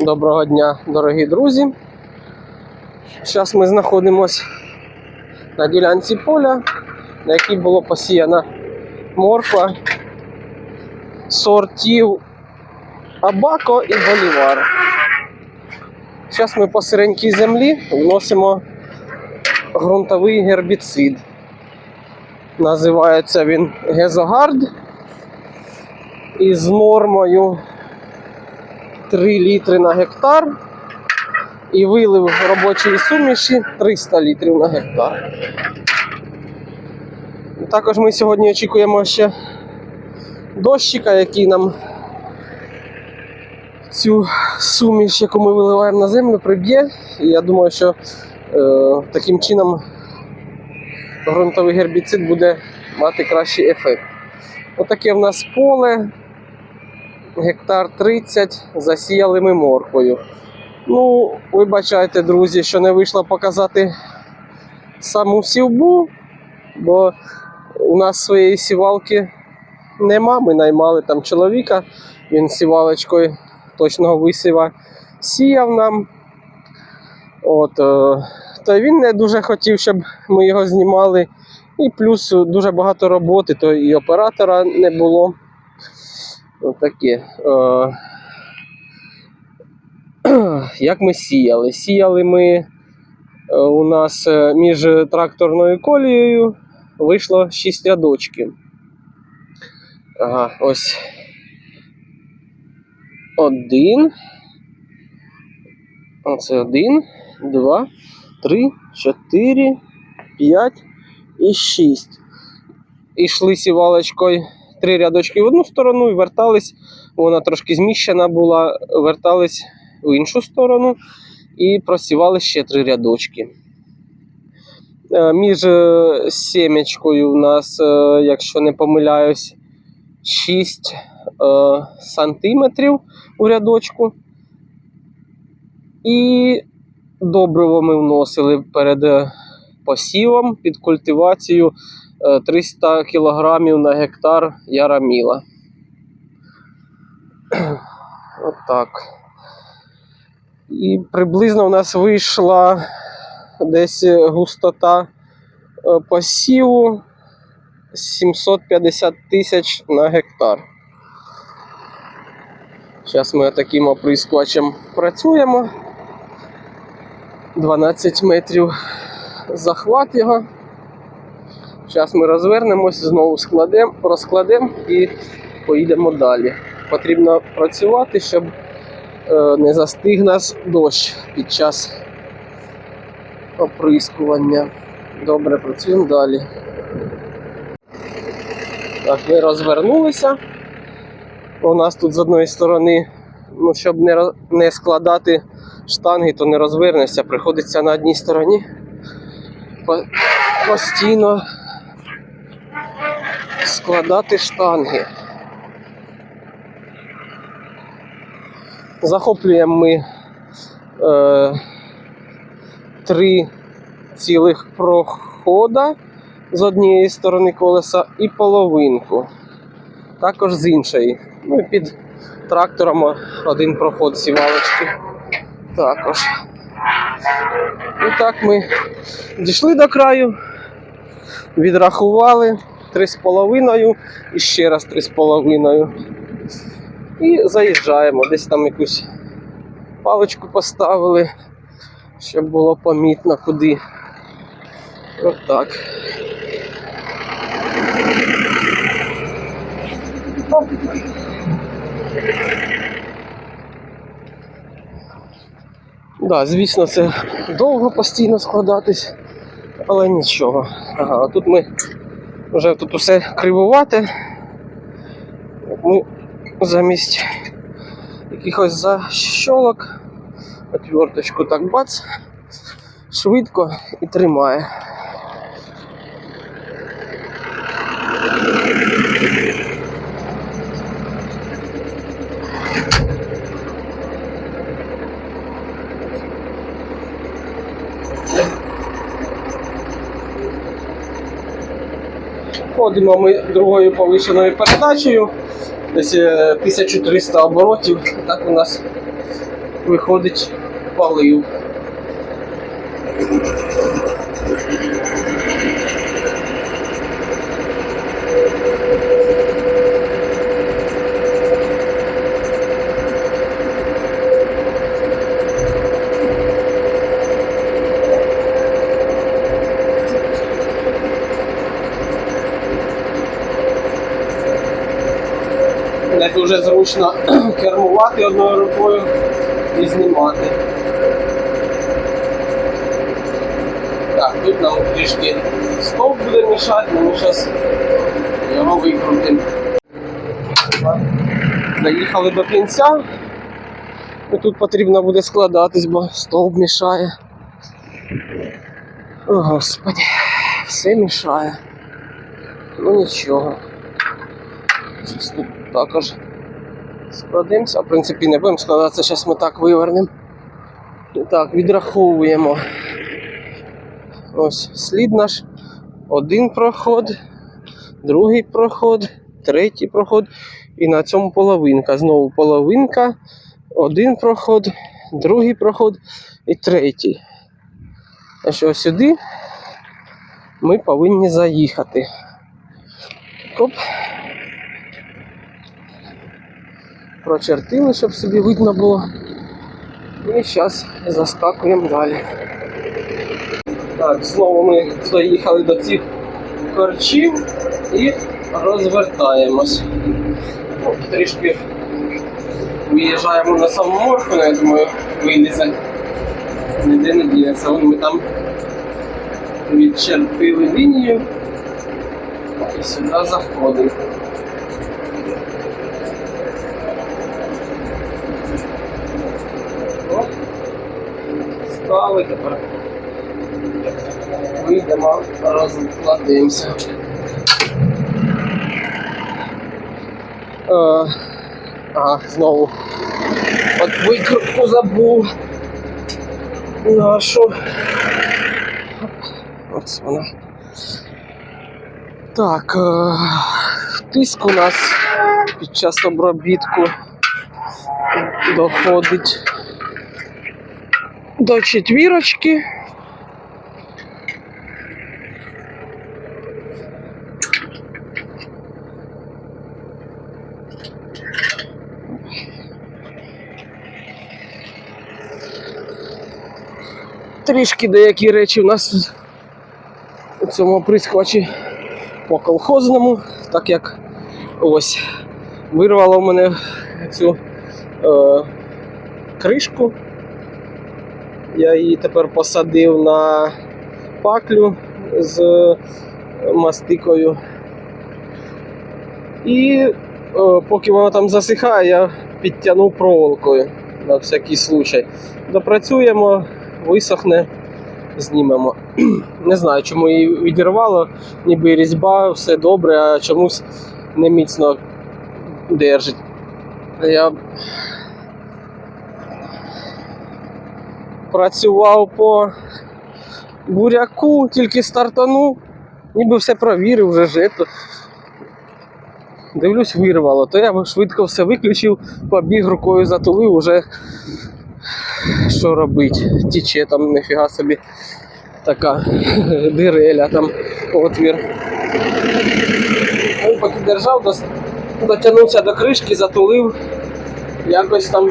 Доброго дня, дорогі друзі. Зараз ми знаходимося на ділянці поля, на якій було посіяна морква сортів Абако і Болівар. Зараз ми по сиренькій землі вносимо ґрунтовий гербіцид. Називається він Гезогард із нормою 3 літри на гектар і вилив робочої суміші 300 літрів на гектар. Також ми сьогодні очікуємо ще дощика, який нам цю суміш, яку ми виливаємо на землю, приб'є. І я думаю, що е, таким чином ґрунтовий гербіцид буде мати кращий ефект. Отаке в нас поле гектар 30 засіяли ми морквою. Ну, ви бачаєте, друзі, що не вийшло показати саму сівбу, бо у нас своєї сівалки нема. Ми наймали там чоловіка, він сівалочкою точного висіва сіяв нам. От, е, та він не дуже хотів, щоб ми його знімали. І плюс дуже багато роботи, то і оператора не було. Отаке. Як ми сіяли? Сіяли ми е, у нас е, між тракторною колією вийшло 6 рядочків. Ага, ось. Один. Оце один, два, три, чотири, п'ять і шість. Ішли сівалочкою три рядочки в одну сторону і вертались. Вона трошки зміщена була, вертались в іншу сторону і просівали ще три рядочки. Е, Між е, сімечкою у нас, е, якщо не помиляюсь, 6 е, сантиметрів у рядочку. І добриво ми вносили перед посівом під культивацію 300 кг на гектар яраміла. Отак. І приблизно у нас вийшла десь густота е, посіву 750 тисяч на гектар. Зараз ми таким оприскувачем працюємо. 12 метрів захват його. Зараз ми розвернемось, знову складемо, розкладемо і поїдемо далі. Потрібно працювати, щоб е, не застиг нас дощ під час оприскування. Добре, працюємо далі. Так, ми розвернулися. У нас тут з одної сторони, ну, щоб не, не складати штанги, то не розвернешся. Приходиться на одній стороні по- постійно складати штанги. Захоплюємо ми е, три цілих прохода з однієї сторони колеса і половинку. Також з іншої. Ну і під трактором один проход сівалочки. Також. І так ми дійшли до краю, відрахували 3,5 і ще раз 3,5. І заїжджаємо. Десь там якусь паличку поставили, щоб було помітно куди. Отак. Да, звісно, це довго постійно складатись, але нічого. Ага, тут ми вже тут усе кривувати. Ми замість якихось защолок отверточку так бац, швидко і тримає. Ходимо ми другою повищеною передачею, десь е, 1300 оборотів. Так у нас виходить полив. Дуже зручно кермувати одною рукою і знімати. Так, тут нам трішки стовп буде мішати, але ми зараз його викрутимо. Доїхали до кінця. І тут потрібно буде складатись, бо стовп мішає. О, Господи, все мішає. Ну нічого. Тут також складемося. В принципі, не будемо складатися, зараз ми так вивернемо. Так, відраховуємо. Ось слід наш. Один проход, другий проход, третій проход. І на цьому половинка. Знову половинка, один проход, другий проход і третій. А що сюди ми повинні заїхати. Оп. Прочертили, щоб собі видно було. І зараз заскакуємо далі. Так, знову ми доїхали до цих корчів і розвертаємось. Ну, Трішки виїжджаємо на саму морку, я думаю, вилізе. Ніде не діється. Вон ми там відчерпили лінію і сюди заходимо. Стали тепер. Вийдемо, розкладемося. Е, ага, знову. От викрутку забув. Нашу. Ось вона. Так, е, тиск у нас під час обробітку доходить до четвірочки. Трішки деякі речі у нас у цьому прискочі по колхозному, так як ось вирвало в мене цю е, кришку. Я її тепер посадив на паклю з мастикою. І е, поки вона там засихає, я підтягнув проволокою на всякий случай. Допрацюємо, висохне, знімемо. Не знаю, чому її відірвало, ніби різьба, все добре, а чомусь не міцно держить. Я працював по буряку, тільки стартанув, ніби все провірив вже жито. Дивлюсь, вирвало, то я швидко все виключив, побіг рукою затулив, уже що робить, тіче там ніфіга собі така диреля там отвір. Ну, поки держав, дотягнувся до кришки, затулив, якось там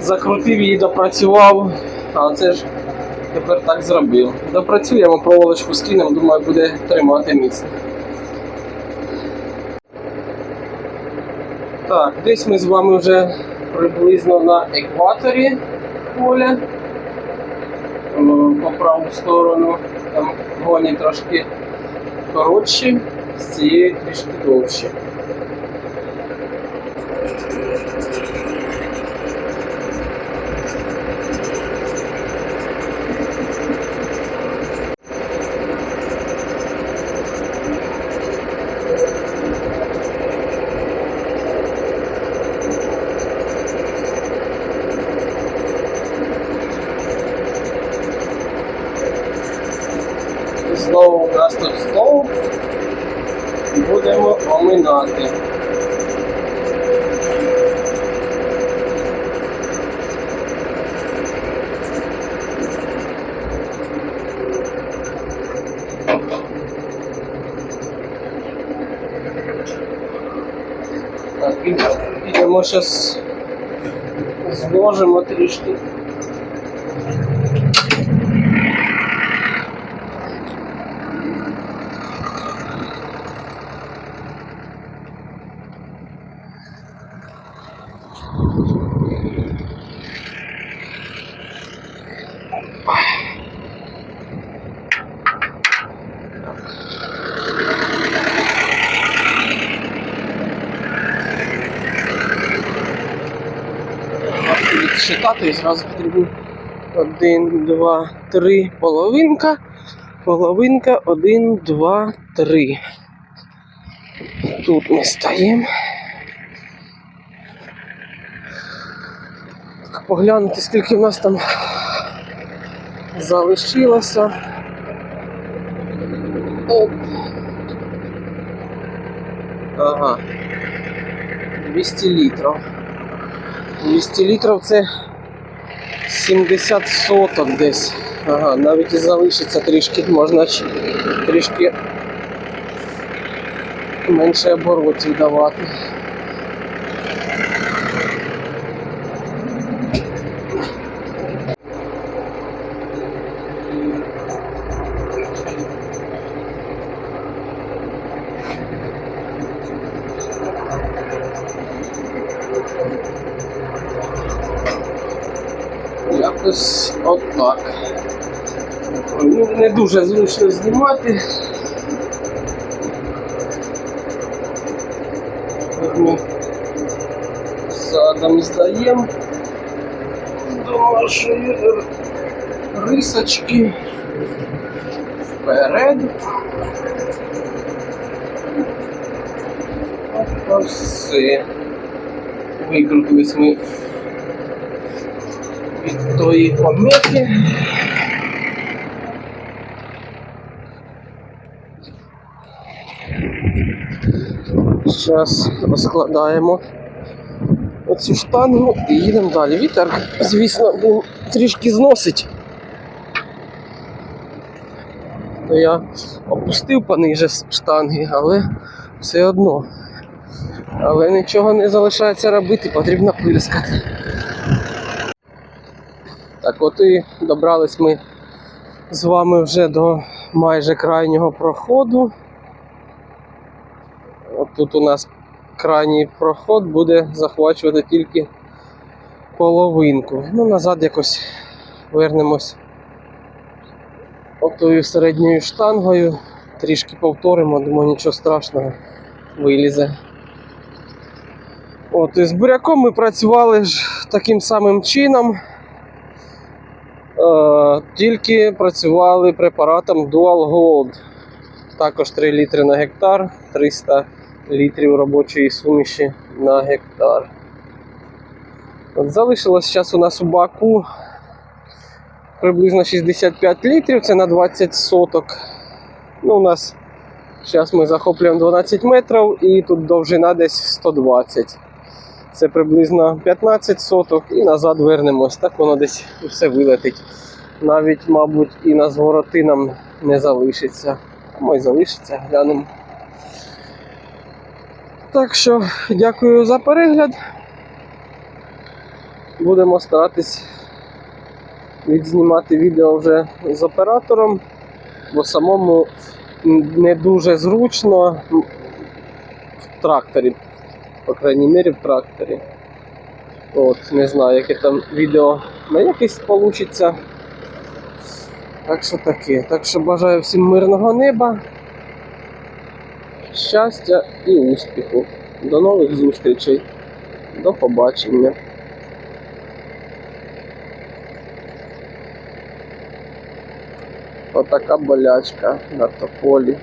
закрутив її, допрацював, а це ж тепер так зробив. Допрацюємо, проволочку скинемо, думаю, буде тримати міцно. Так, десь ми з вами вже приблизно на екваторі поля. Е, По праву сторону. Там гоні трошки коротші, з цієї трішки довші. Так, сложим зараз три штуки. Відсчитати і зразу потрібно. Один, два, три, половинка. Половинка, один, два, три. Тут ми стаємо. Поглянути, скільки в нас там залишилося. Оп. Ага. 200 літрів. 200 літрів це 70 соток десь. Ага, навіть і залишиться трішки, можна трішки менше оборотів давати. Отак. Ну, не дуже зручно знімати. Ми задом здаємо до нашої рисочки вперед. Ось все. Викрутились ми від тої помилки. Зараз розкладаємо оцю штангу і їдемо далі. Вітер, звісно, був трішки зносить. То я опустив пониже штанги, але все одно. Але нічого не залишається робити, потрібно пирскати. Так, от і добрались ми з вами вже до майже крайнього проходу. От тут у нас крайній проход буде захвачувати тільки половинку. Ну, назад якось вернемось отою середньою штангою. Трішки повторимо, думаю, нічого страшного вилізе. От, і з буряком ми працювали ж таким самим чином. Е, тільки працювали препаратом Dual Gold. Також 3 літри на гектар, 300 літрів робочої суміші на гектар. От залишилось зараз у нас у баку приблизно 65 літрів, це на 20 соток. Ну, у нас зараз ми захоплюємо 12 метрів і тут довжина десь 120. Це приблизно 15 соток і назад вернемось. Так воно десь все вилетить. Навіть, мабуть, і на звороти нам не залишиться. А може залишиться, глянемо. Так що, дякую за перегляд. Будемо старатись відзнімати відео вже з оператором, бо самому не дуже зручно в тракторі, по крайній мірі в тракторі. От, не знаю, яке там відео на якесь вийде. Так що таке. Так що бажаю всім мирного неба, щастя і успіху. До нових зустрічей. До побачення. Отака болячка на тополі.